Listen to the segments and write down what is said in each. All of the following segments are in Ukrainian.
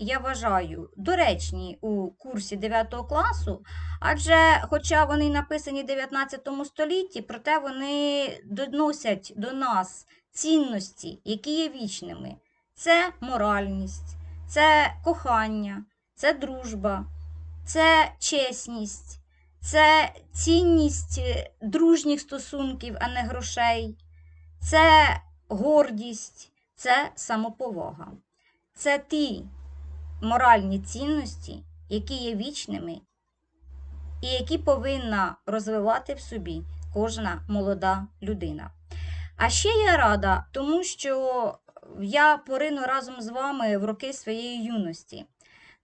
я вважаю, доречні у курсі 9 класу, адже, хоча вони написані в 19 столітті, проте вони доносять до нас цінності, які є вічними. Це моральність, це кохання, це дружба, це чесність, це цінність е, дружніх стосунків, а не грошей, це гордість, це самоповага. Це ті моральні цінності, які є вічними і які повинна розвивати в собі кожна молода людина. А ще я рада, тому що я порину разом з вами в роки своєї юності,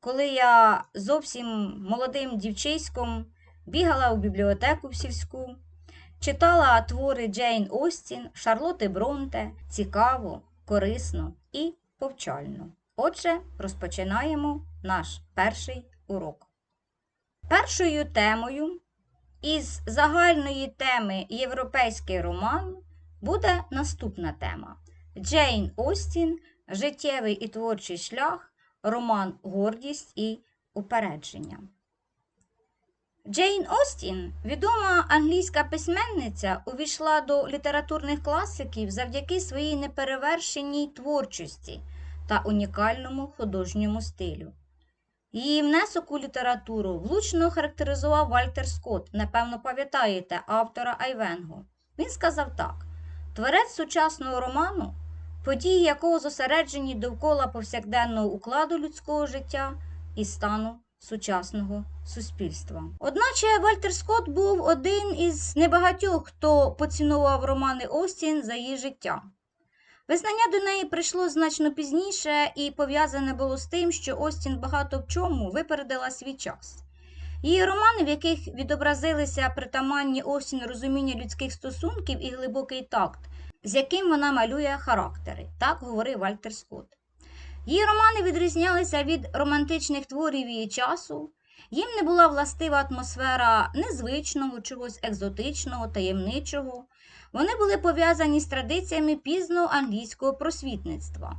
коли я зовсім молодим дівчиськом бігала у бібліотеку в сільську, читала твори Джейн Остін, Шарлоти Бронте цікаво, корисно і повчально. Отже, розпочинаємо наш перший урок. Першою темою із загальної теми Європейський роман буде наступна тема: Джейн Остін, Життєвий і творчий шлях, роман Гордість і упередження. Джейн Остін, відома англійська письменниця, увійшла до літературних класиків завдяки своїй неперевершеній творчості та унікальному художньому стилю. Її внесок у літературу влучно характеризував Вальтер Скотт, напевно, пам'ятаєте, автора Айвенго. Він сказав так: творець сучасного роману, події якого зосереджені довкола повсякденного укладу людського життя і стану сучасного суспільства. Одначе Вальтер Скотт був один із небагатьох, хто поцінував романи Остін за її життя. Визнання до неї прийшло значно пізніше і пов'язане було з тим, що Остін багато в чому випередила свій час. Її романи, в яких відобразилися притаманні Остін розуміння людських стосунків і глибокий такт, з яким вона малює характери, так говорив Вальтер Скотт. Її романи відрізнялися від романтичних творів її часу, їм не була властива атмосфера незвичного, чогось екзотичного, таємничого. Вони були пов'язані з традиціями пізного англійського просвітництва.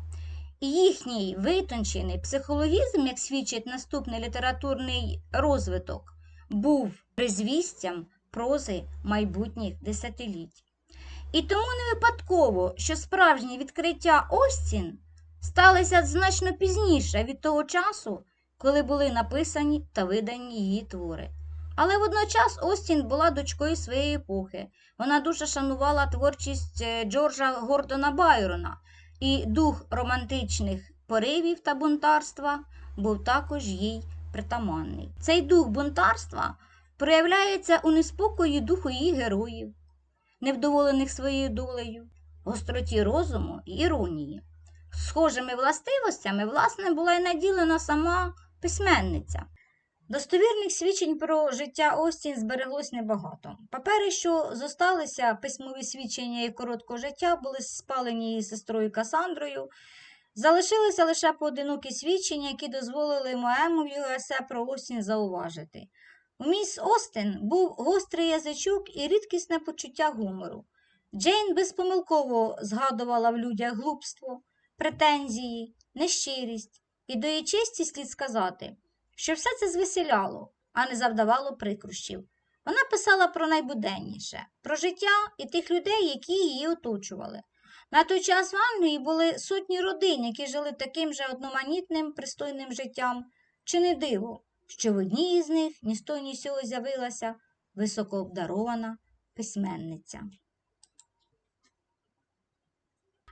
І їхній витончений психологізм, як свідчить наступний літературний розвиток, був призвістям прози майбутніх десятиліть. І тому не випадково, що справжні відкриття Остін сталися значно пізніше від того часу, коли були написані та видані її твори. Але водночас Остін була дочкою своєї епохи. Вона дуже шанувала творчість е, Джорджа Гордона Байрона, і дух романтичних поривів та бунтарства був також їй притаманний. Цей дух бунтарства проявляється у неспокої духу її героїв, невдоволених своєю долею, гостроті розуму і іронії. Схожими властивостями, власне, була й наділена сама письменниця. Достовірних свідчень про життя Остін збереглось небагато. Папери, що зосталися, письмові свідчення її короткого життя, були спалені її сестрою Касандрою. Залишилися лише поодинокі свідчення, які дозволили його есе про Остін зауважити. У міс Остін був гострий язичок і рідкісне почуття гумору. Джейн безпомилково згадувала в людях глупство, претензії, нещирість, і до її честі слід сказати що все це звеселяло, а не завдавало прикрощів. Вона писала про найбуденніше, про життя і тих людей, які її оточували. На той час в Англії були сотні родин, які жили таким же одноманітним, пристойним життям, чи не диво, що в одній із них ні з того ні сього з'явилася високообдарована письменниця.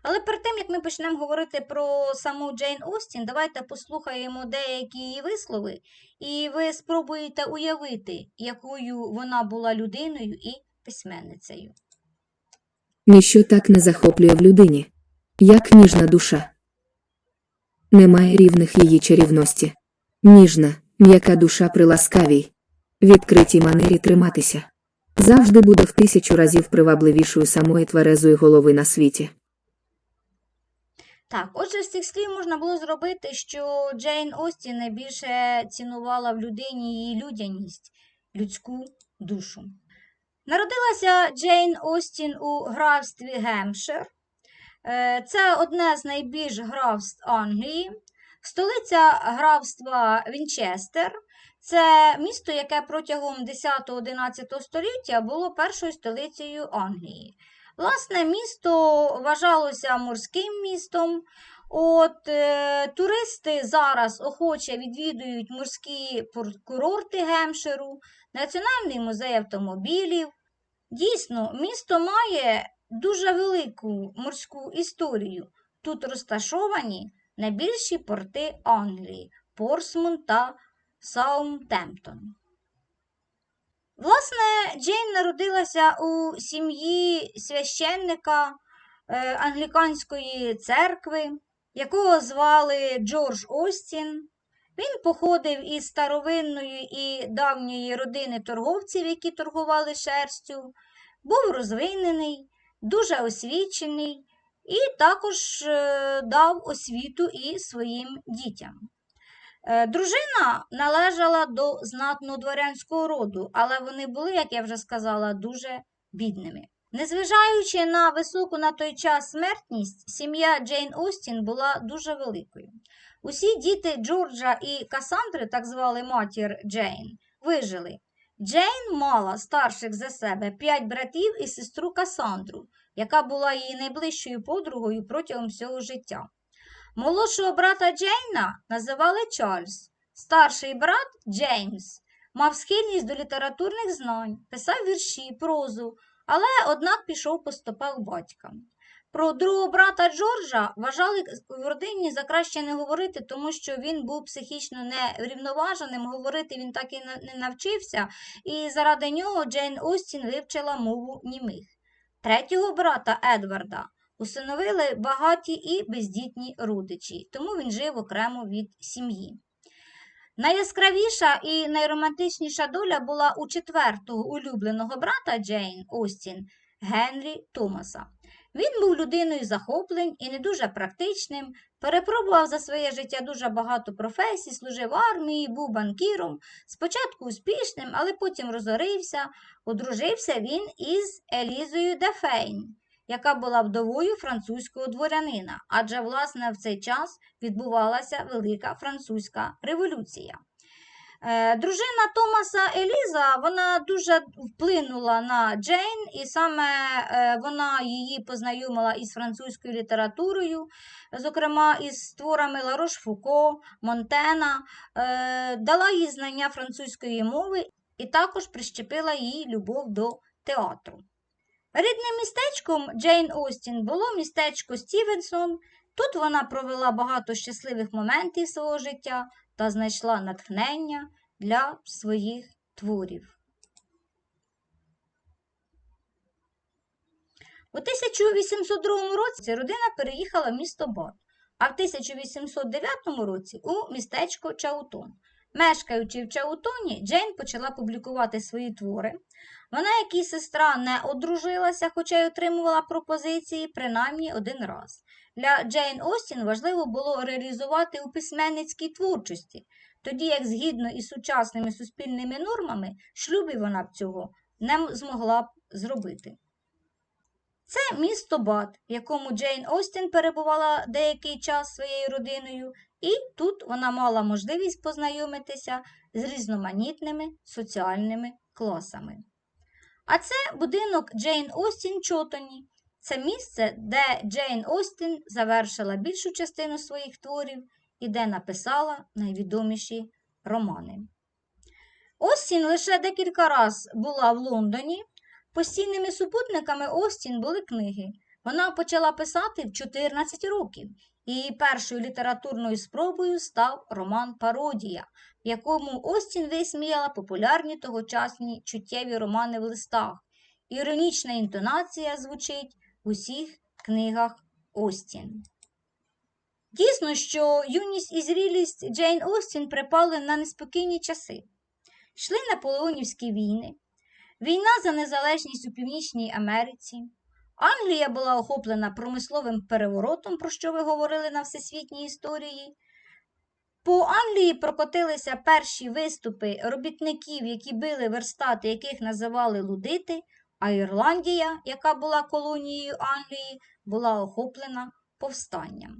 Але перед тим, як ми почнемо говорити про саму Джейн Остін, давайте послухаємо деякі її вислови, і ви спробуєте уявити, якою вона була людиною і письменницею. Ніщо так не захоплює в людині, як ніжна душа. Немає рівних її чарівності. Ніжна, м'яка душа при ласкавій, відкритій манері триматися. Завжди буде в тисячу разів привабливішою самої тверезої голови на світі. Так, отже, з цих слів можна було зробити, що Джейн Остін найбільше цінувала в людині її людяність, людську душу. Народилася Джейн Остін у графстві Гемпшир. Е, Це одне з найбільш графств Англії. Столиця графства Вінчестер це місто, яке протягом 10-11 століття було першою столицею Англії. Власне, місто вважалося морським містом. От е, туристи зараз охоче відвідують морські курорти Гемширу, Національний музей автомобілів. Дійсно, місто має дуже велику морську історію. Тут розташовані найбільші порти Англії Порсмут та Саутгемптон. Власне, Джейн народилася у сім'ї священника е, англіканської церкви, якого звали Джордж Остін. Він походив із старовинної і давньої родини торговців, які торгували шерстю, був розвинений, дуже освічений і також е, дав освіту і своїм дітям. Е, Дружина належала до знатного дворянського роду, але вони були, як я вже сказала, дуже бідними. Незважаючи на високу на той час смертність, сім'я Джейн Остін була дуже великою. Усі діти Джорджа і Касандри, так звали матір Джейн, вижили. Джейн мала старших за себе п'ять братів і сестру Касандру, яка була її найближчою подругою протягом всього життя. Молодшого брата Джейна називали Чарльз, старший брат Джеймс. Мав схильність до літературних знань, писав вірші, прозу, але однак пішов по стопах батька. Про другого брата Джорджа вважали в родині за краще не говорити, тому що він був психічно неврівноваженим, говорити він так і не навчився, і заради нього Джейн Остін вивчила мову німих. Третього брата Едварда усиновили багаті і бездітні родичі, тому він жив окремо від сім'ї. Найяскравіша і найромантичніша доля була у четвертого улюбленого брата Джейн Остін Генрі Томаса. Він був людиною захоплень і не дуже практичним, перепробував за своє життя дуже багато професій, служив в армії, був банкіром, спочатку успішним, але потім розорився. Одружився він із Елізою Дефейн, яка була вдовою французького дворянина, адже власне в цей час відбувалася Велика Французька революція. Е, Дружина Томаса Еліза вона дуже вплинула на Джейн, і саме е, вона її познайомила із французькою літературою, зокрема із творами Ларош Фуко, Монтена, е, дала їй знання французької мови і також прищепила їй любов до театру. Рідним містечком Джейн Остін було містечко Стівенсон. Тут вона провела багато щасливих моментів свого життя та знайшла натхнення для своїх творів. У 1802 році родина переїхала в місто Бот, а в 1809 році у містечко Чаутон. Мешкаючи в Чаутоні, Джейн почала публікувати свої твори. Вона, як і сестра, не одружилася, хоча й отримувала пропозиції принаймні один раз. Для Джейн Остін важливо було реалізувати у письменницькій творчості, тоді як згідно із сучасними суспільними нормами, шлюбі вона б цього не змогла б зробити. Це місто Бат, в якому Джейн Остін перебувала деякий час своєю родиною, і тут вона мала можливість познайомитися з різноманітними соціальними класами. А це будинок Джейн Остін Чотоні. Це місце, де Джейн Остін завершила більшу частину своїх творів і де написала найвідоміші романи. Остін лише декілька разів була в Лондоні. Постійними супутниками Остін були книги. Вона почала писати в 14 років, і першою літературною спробою став роман Пародія, якому Остін висміяла популярні тогочасні чуттєві романи в листах. Іронічна інтонація звучить в усіх книгах Остін. Дійсно, що юність і зрілість Джейн Остін припали на неспокійні часи. Йшли наполеонівські війни, війна за незалежність у Північній Америці. Англія була охоплена промисловим переворотом, про що ви говорили на всесвітній історії. По Англії прокотилися перші виступи робітників, які били верстати, яких називали лудити, а Ірландія, яка була колонією Англії, була охоплена повстанням.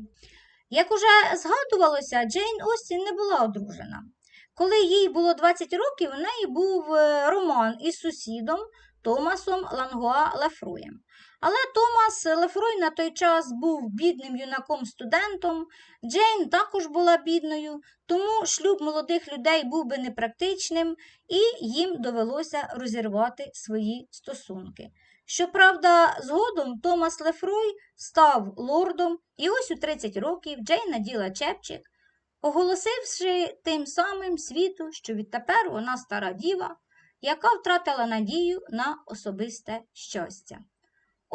Як уже згадувалося, Джейн Остін не була одружена. Коли їй було 20 років, у неї був е, роман із сусідом Томасом Лангуа Лефроєм. Але Томас Лефрой на той час був бідним юнаком-студентом, Джейн також була бідною, тому шлюб молодих людей був би непрактичним, і їм довелося розірвати свої стосунки. Щоправда, згодом Томас Лефрой став лордом, і ось у 30 років Джейн наділа чепчик, оголосивши тим самим світу, що відтепер вона стара діва, яка втратила надію на особисте щастя.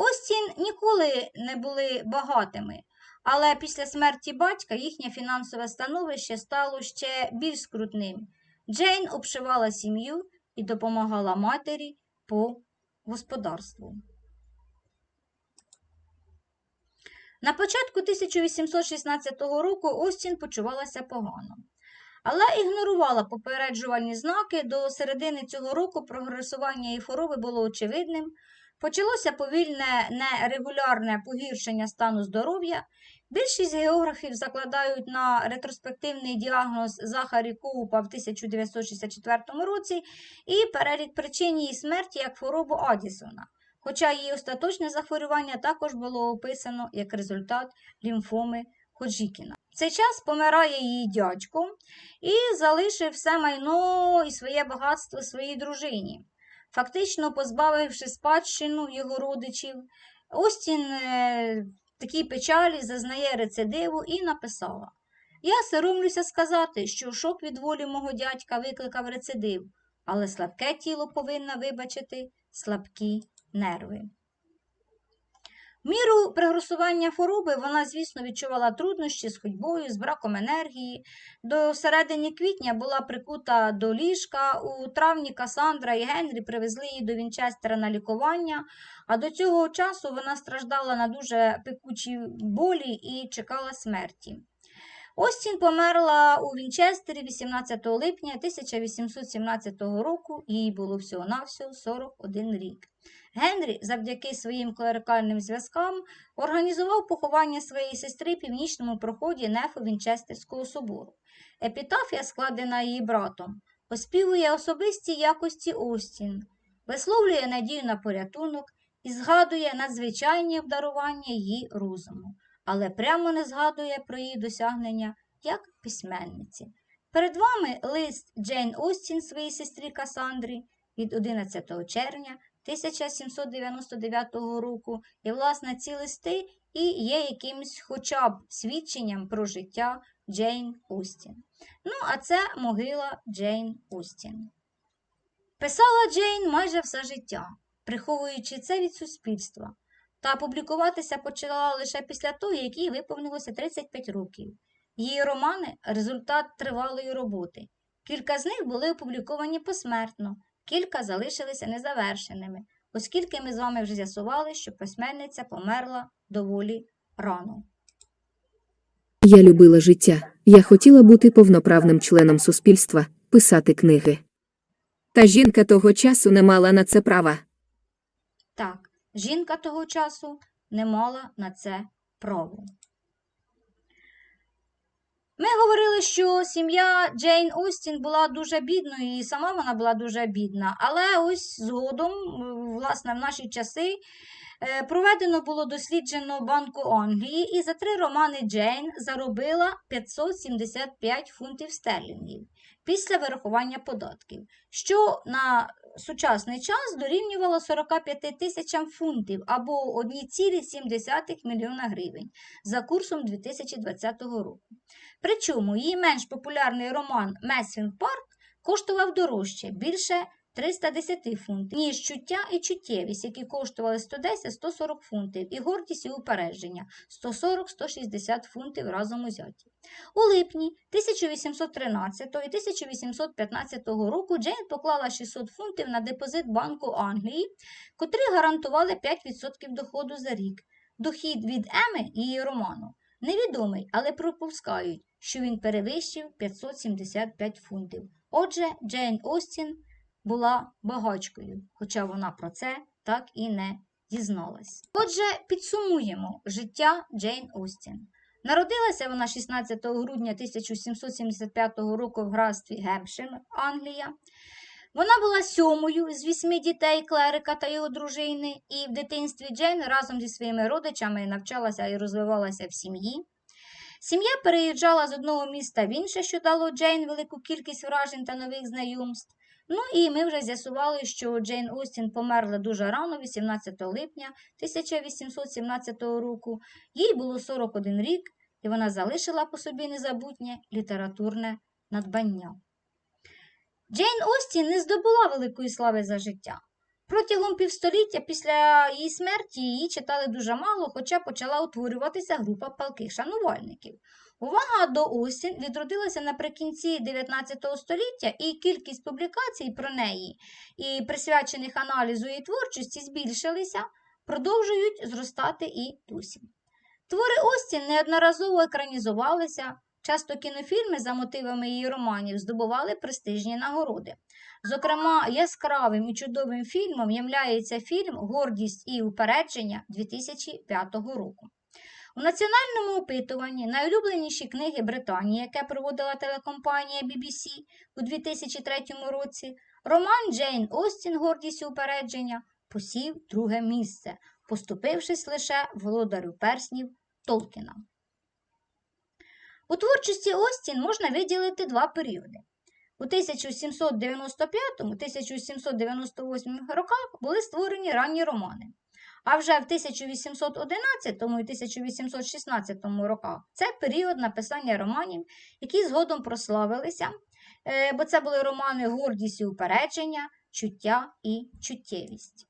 Остін ніколи не були багатими, але після смерті батька їхнє фінансове становище стало ще більш скрутним. Джейн обшивала сім'ю і допомагала матері по господарству. На початку 1816 року Остін почувалася погано, але ігнорувала попереджувальні знаки. До середини цього року прогресування її хвороби було очевидним. Почалося повільне нерегулярне погіршення стану здоров'я. Більшість географів закладають на ретроспективний діагноз Захарі Коупа в 1964 році і перелік причин її смерті як хворобу Адісона. Хоча її остаточне захворювання також було описано як результат лімфоми Ходжікіна. В цей час помирає її дядько і залишив все майно і своє багатство своїй дружині, фактично позбавивши спадщину його родичів. Остін е, в такій печалі зазнає рецидиву і написала: Я соромлюся сказати, що шок від волі мого дядька викликав рецидив, але слабке тіло повинно вибачити слабкі нерви. Міру пригросування хвороби вона, звісно, відчувала труднощі з ходьбою, з браком енергії. До середини квітня була прикута до ліжка. У травні Касандра і Генрі привезли її до Вінчестера на лікування, а до цього часу вона страждала на дуже пекучі болі і чекала смерті. Остін померла у Вінчестері 18 липня 1817 року, їй було всього-навсього 41 рік. Генрі, завдяки своїм клерикальним зв'язкам, організував поховання своєї сестри в північному проході нефу Вінчестерського собору. Епітафія, складена її братом, оспівує особисті якості Остін, висловлює надію на порятунок і згадує надзвичайні обдарування її розуму, але прямо не згадує про її досягнення як письменниці. Перед вами лист Джейн Остін своїй сестрі Касандрі від 11 червня 1799 року, і, власне, ці листи і є якимось хоча б свідченням про життя Джейн Остін. Ну, а це могила Джейн Остін. Писала Джейн майже все життя, приховуючи це від суспільства, та публікуватися почала лише після того, як їй виповнилося 35 років. Її романи результат тривалої роботи. Кілька з них були опубліковані посмертно, кілька залишилися незавершеними, оскільки ми з вами вже з'ясували, що письменниця померла доволі рано. Я любила життя. Я хотіла бути повноправним членом суспільства, писати книги. Та жінка того часу не мала на це права. Так, жінка того часу не мала на це право. Ми говорили, що сім'я Джейн Остін була дуже бідною, і сама вона була дуже бідна. Але ось згодом, е, власне, в наші часи е, проведено було досліджено Банку Англії, і за три романи Джейн заробила 575 фунтів стерлінгів після вирахування податків, що на сучасний час дорівнювало 45 тисячам фунтів або 1,7 мільйона гривень за курсом 2020 року. Причому її менш популярний роман Месвін Парк коштував дорожче, більше 310 фунтів, ніж чуття і чуттєвість, які коштували 110-140 фунтів, і гордість і упередження 140-160 фунтів разом узяті. У липні 1813 і 1815 року Джейн поклала 600 фунтів на депозит Банку Англії, котрі гарантували 5% доходу за рік. Дохід від Еми її роману невідомий, але пропускають, що він перевищив 575 фунтів. Отже, Джейн Остін була багачкою, хоча вона про це так і не дізналась. Отже, підсумуємо життя Джейн Остін. Народилася вона 16 грудня 1775 року в графстві Гемпшир, Англія. Вона була сьомою з вісьми дітей клерика та його дружини, і в дитинстві Джейн разом зі своїми родичами навчалася і розвивалася в сім'ї. Сім'я переїжджала з одного міста в інше, що дало Джейн велику кількість вражень та нових знайомств. Ну і ми вже з'ясували, що Джейн Остін померла дуже рано, 18 липня 1817 року. Їй було 41 рік, і вона залишила по собі незабутнє літературне надбання. Джейн Остін не здобула великої слави за життя. Протягом півстоліття після її смерті її читали дуже мало, хоча почала утворюватися група палких шанувальників. Увага до Остін відродилася наприкінці 19 століття, і кількість публікацій про неї і присвячених аналізу її творчості збільшилися, продовжують зростати і досі. Твори Остін неодноразово екранізувалися, часто кінофільми за мотивами її романів здобували престижні нагороди. Зокрема, яскравим і чудовим фільмом являється фільм Гордість і упередження 2005 року. У національному опитуванні найулюбленіші книги Британії, яке проводила телекомпанія BBC у 2003 році, роман Джейн Остін Гордість і упередження посів друге місце, поступившись лише володарю перснів Толкіна. У творчості Остін можна виділити два періоди. У 1795-1798 роках були створені ранні романи. А вже в 1811 і 1816 роках це період написання романів, які згодом прославилися, е, бо це були романи Гордість і упередження, чуття і чуттєвість.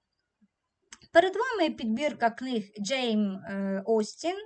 Перед вами підбірка книг Джейм е, Остін.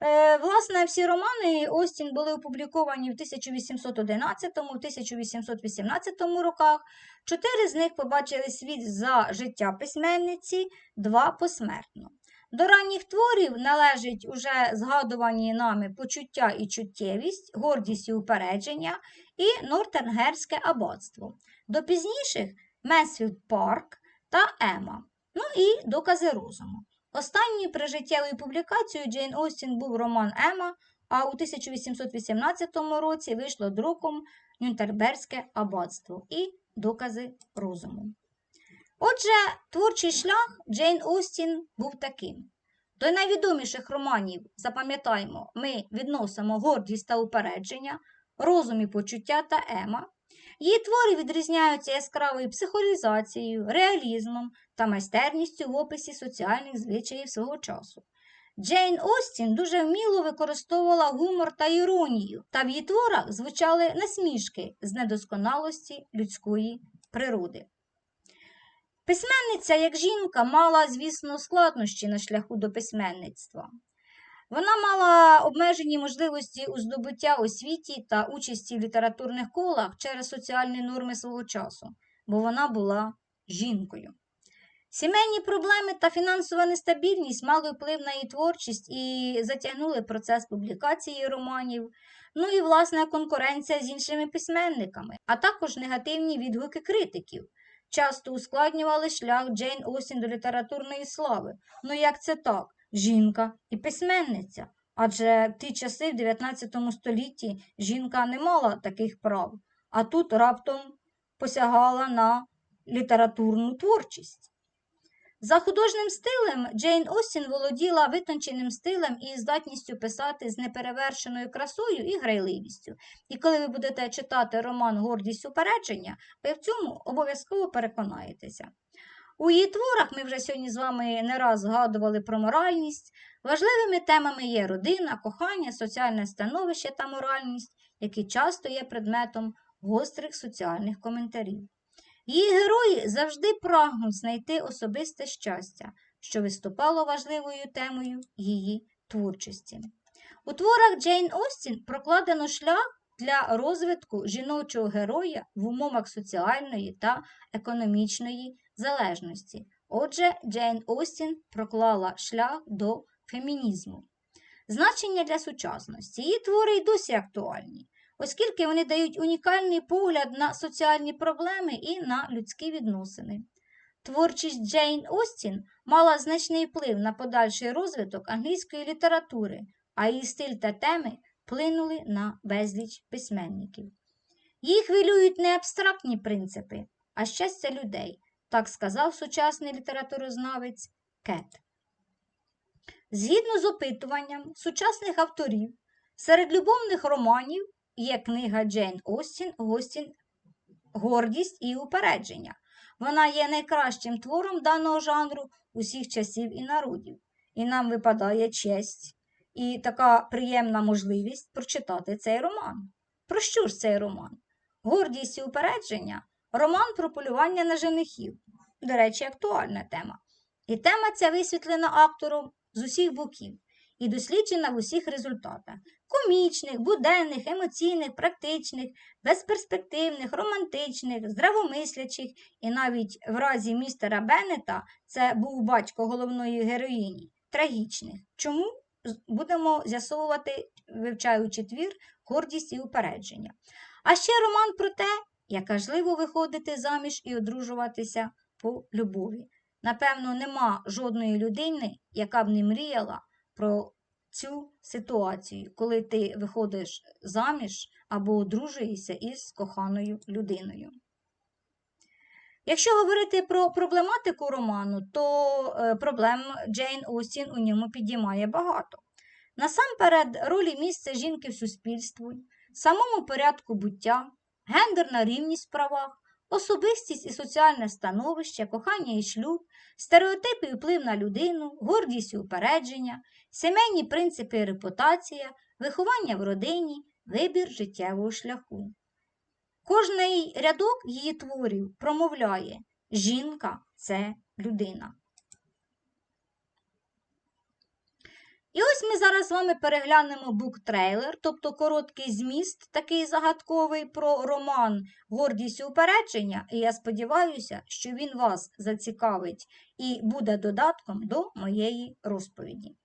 Е, Власне, всі романи Остін були опубліковані в 1811-1818 роках. Чотири з них побачили світ за життя письменниці, два посмертно. До ранніх творів належать уже згадувані нами почуття і чуттєвість, гордість і упередження і Нортенгерське аббатство. До пізніших Месфілд Парк та Ема. Ну і докази розуму. Останньою прижиттєвою публікацією Джейн Остін був роман Ема, а у 1818 році вийшло друком Нюнтерберське аббатство і докази розуму. Отже, творчий шлях Джейн Остін був таким. До найвідоміших романів, запам'ятаємо, ми відносимо гордість та упередження, розум і почуття та ема. Її твори відрізняються яскравою психолізацією, реалізмом та майстерністю в описі соціальних звичаїв свого часу. Джейн Остін дуже вміло використовувала гумор та іронію, та в її творах звучали насмішки з недосконалості людської природи. Письменниця, як жінка, мала, звісно, складнощі на шляху до письменництва. Вона мала обмежені можливості у здобуття освіті та участі в літературних колах через соціальні норми свого часу, бо вона була жінкою. Сімейні проблеми та фінансова нестабільність мали вплив на її творчість і затягнули процес публікації романів, ну і власна конкуренція з іншими письменниками, а також негативні відгуки критиків. Часто ускладнювали шлях Джейн Остін до літературної слави. Ну як це так? Жінка і письменниця. Адже в ті часи, в 19 столітті, жінка не мала таких прав, а тут раптом посягала на літературну творчість. За художнім стилем Джейн Остін володіла витонченим стилем і здатністю писати з неперевершеною красою і грайливістю. І коли ви будете читати роман Гордість упередження, ви в цьому обов'язково переконаєтеся. У її творах ми вже сьогодні з вами не раз згадували про моральність. Важливими темами є родина, кохання, соціальне становище та моральність, які часто є предметом гострих соціальних коментарів. Її герої завжди прагнуть знайти особисте щастя, що виступало важливою темою її творчості. У творах Джейн Остін прокладено шлях для розвитку жіночого героя в умовах соціальної та економічної залежності. Отже, Джейн Остін проклала шлях до фемінізму. Значення для сучасності. Її твори й досі актуальні оскільки вони дають унікальний погляд на соціальні проблеми і на людські відносини. Творчість Джейн Остін мала значний вплив на подальший розвиток англійської літератури, а її стиль та теми вплинули на безліч письменників. Їх хвилюють не абстрактні принципи, а щастя людей, так сказав сучасний літературознавець Кет. Згідно з опитуванням сучасних авторів, серед любовних романів є книга Джейн Остін «Гостін Гордість і упередження. Вона є найкращим твором даного жанру усіх часів і народів. І нам випадає честь і така приємна можливість прочитати цей роман. Про що ж цей роман? Гордість і упередження роман про полювання на женихів. До речі, актуальна тема. І тема ця висвітлена автором з усіх боків і досліджена в усіх результатах: комічних, буденних, емоційних, практичних, безперспективних, романтичних, здравомислячих, і навіть в разі містера Беннета це був батько головної героїні, трагічних. Чому? Будемо з'ясовувати, вивчаючи твір гордість і упередження. А ще роман про те, як важливо виходити заміж і одружуватися по любові. Напевно, нема жодної людини, яка б не мріяла про цю ситуацію, коли ти виходиш заміж або одружуєшся із коханою людиною. Якщо говорити про проблематику роману, то е, проблем Джейн Остін у ньому підіймає багато. Насамперед, ролі місця жінки в суспільстві, самому порядку буття, гендерна рівність в правах, особистість і соціальне становище, кохання і шлюб, стереотипи і вплив на людину, гордість і упередження, сімейні принципи і репутація, виховання в родині, вибір життєвого шляху. Кожний рядок її творів промовляє жінка це людина. І ось ми зараз з вами переглянемо буктрейлер, тобто короткий зміст, такий загадковий про роман Гордість і упередження. І я сподіваюся, що він вас зацікавить і буде додатком до моєї розповіді.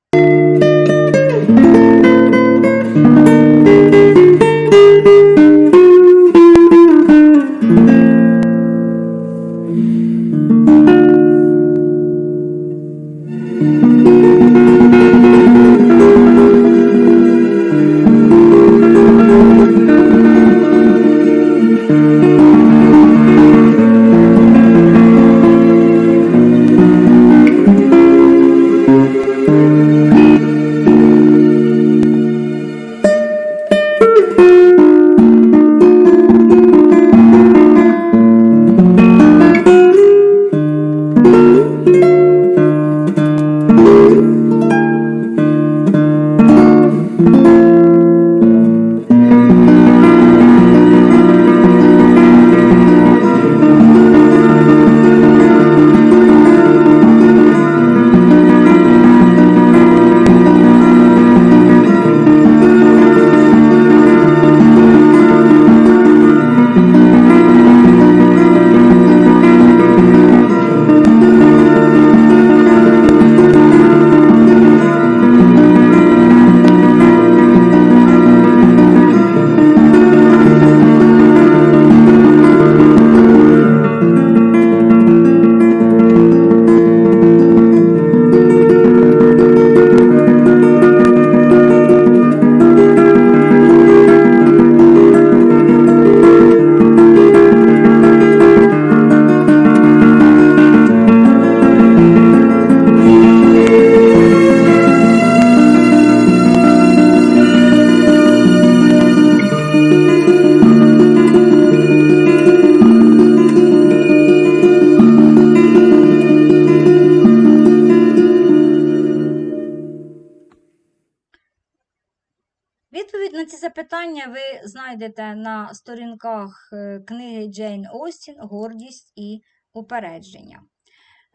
Знайдете на сторінках е, книги Джейн Остін Гордість і упередження.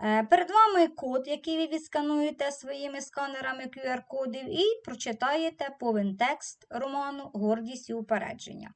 Е, Перед вами код, який ви відскануєте своїми сканерами QR-кодів, і прочитаєте повен текст роману Гордість і упередження.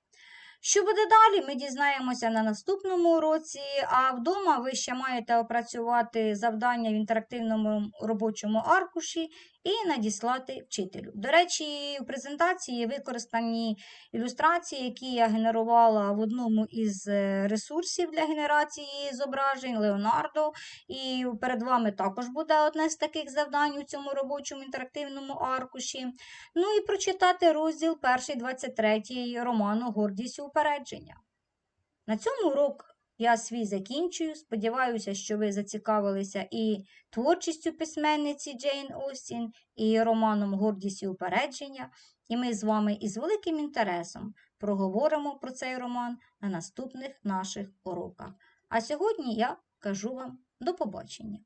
Що буде далі, ми дізнаємося на наступному уроці, а вдома ви ще маєте опрацювати завдання в інтерактивному робочому аркуші і надіслати вчителю. До речі, у презентації використані ілюстрації, які я генерувала в одному із е, ресурсів для генерації зображень Leonardo. І перед вами також буде одне з таких завдань у цьому робочому інтерактивному аркуші. Ну і прочитати розділ 1, 23 роману Гордість і упередження. На цьому урок я свій закінчую. Сподіваюся, що ви зацікавилися і творчістю письменниці Джейн Остін, і романом Гордість і упередження. І ми з вами із великим інтересом проговоримо про цей роман на наступних наших уроках. А сьогодні я кажу вам до побачення.